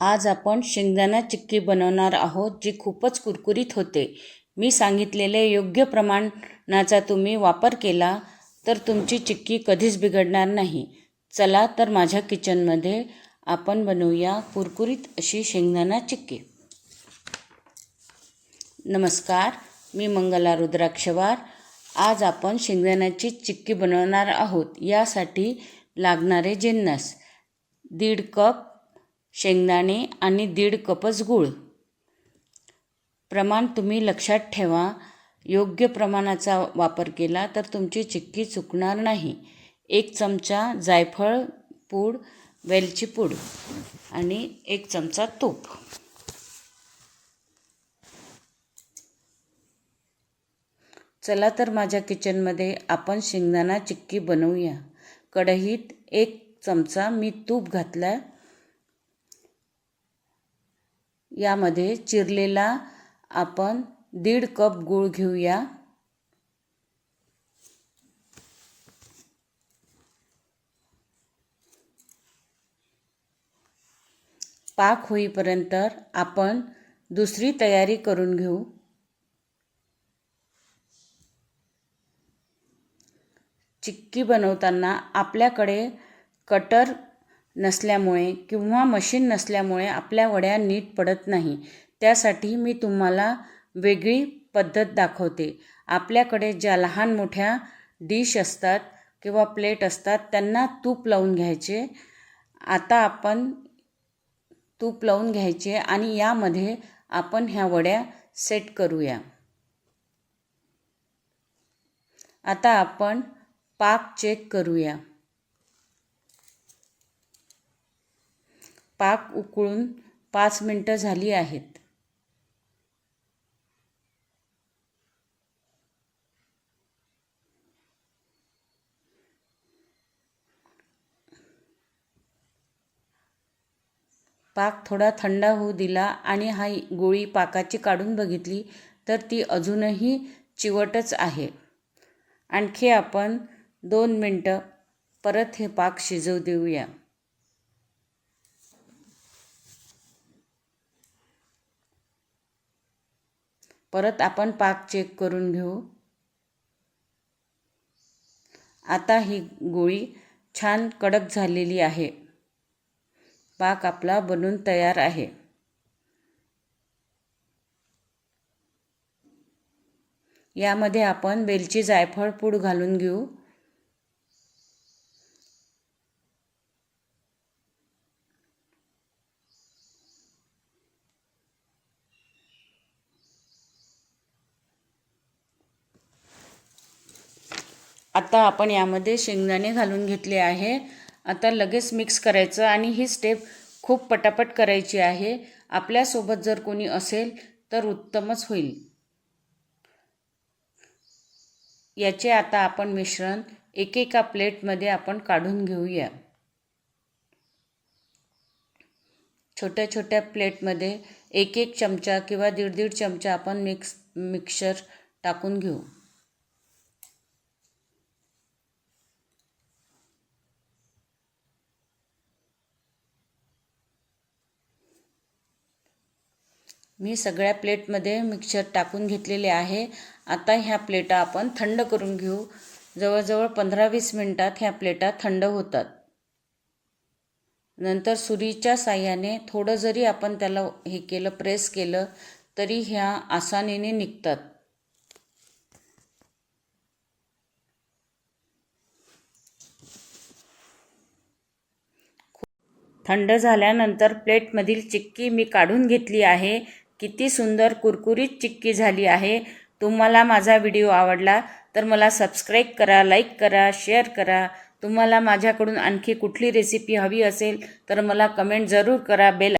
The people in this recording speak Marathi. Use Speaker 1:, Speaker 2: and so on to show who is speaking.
Speaker 1: आज आपण शेंगदाणा चिक्की बनवणार आहोत जी खूपच कुरकुरीत होते. मी सांगितलेले योग्य प्रमाणाचा तुम्ही वापर केला तर तुमची चिक्की कधीच बिघडणार नाही. चला तर माझ्या किचनमध्ये आपण बनवूया कुरकुरीत अशी शेंगदाणा चिक्की. नमस्कार मी मंगला रुद्राक्षवार. आज आपण शेंगदाण्याची चिक्की बनवणार आहोत यासाठी लागणारे जिन्नस दीड कप शेंगदाणे आणि दीड कपच गूळ. प्रमाण तुम्ही लक्षात ठेवा. योग्य प्रमाणाचा वापर केला तर तुमची चिक्की चुकणार नाही. एक चमचा जायफळ पूड वेलची पूड आणि एक चमचा तूप. चला तर माझ्या किचनमध्ये आपण शेंगदाणा चिक्की बनवूया. कढईत एक चमचा मी तूप घातला यामध्ये चिरलेला आपण दीड कप गूळ घेऊया. पाक होईपर्यंत आपण दुसरी तयारी करून घेऊ. चिक्की बनवताना आपल्याकडे कटर नसल्यामुळे किंवा मशीन नसल्यामुळे आपल्या वड्या नीट पडत नाही. त्यासाठी मी तुम्हाला वेगळी पद्धत दाखवते. आपल्याकडे ज्या लहान मोठ्या डिश असतात किंवा प्लेट असतात त्यांना तूप लावून घ्यायचे. आता आपण तूप लावून घ्यायचे आणि यामध्ये आपण ह्या वड्या सेट करूया. आता आपण पाक चेक करूया. पाक उकळून पाच मिनटं झाली आहेत. पाक थोडा थंड होऊ दिला आणि हा गोळी पाकाची काढून बघितली तर ती अजूनही चिवटच आहे. आणखी आपण दोन मिनटं परत हे पाक शिजवू देऊया. परत आपण पाक चेक करून घेऊ. आता ही गोळी छान कडक झालेली आहे. पाक आपला बनून तयार आहे. यामध्ये आपण वेलची जायफळ पूड घालून घेऊ. आता आपण यामध्ये शेंगदाणे घालून घेतले आहे. आता लगेच मिक्स करायचं आणि ही स्टेप खूप पटापट करायची आहे. आपल्यासोबत जर कोणी असेल तर उत्तमच होईल. याचे आता आपण मिश्रण एकेका प्लेटमध्ये आपण काढून घेऊया. छोट्या छोट्या प्लेटमध्ये एक एक चमचा किंवा दीड दीड चमचा आपण मिक्स मिक्सर टाकून घेऊ. मी सगळ्या प्लेटमध्ये मिक्सर टाकून घेतलेले आहे. आता ह्या प्लेटा आपण थंड करून घेऊ. जवळजवळ पंधरा वीस मिनटात ह्या प्लेटा थंड होतात. नंतर सुरीच्या साह्याने थोडं जरी आपण त्याला हे केलं प्रेस केलं तरी ह्या आसानीने निघतात. थंड झाल्यानंतर प्लेटमधील चिक्की मी काढून घेतली आहे. किती सुंदर कुरकुरीत चिक्की झाली आहे. तुम्हाला माझा व्हिडिओ आवडला तर मला सबस्क्राईब करा लाईक करा शेअर करा. तुम्हाला माझ्याकडून आणखी कुठली रेसिपी हवी असेल तर मला कमेंट जरूर करा. बेल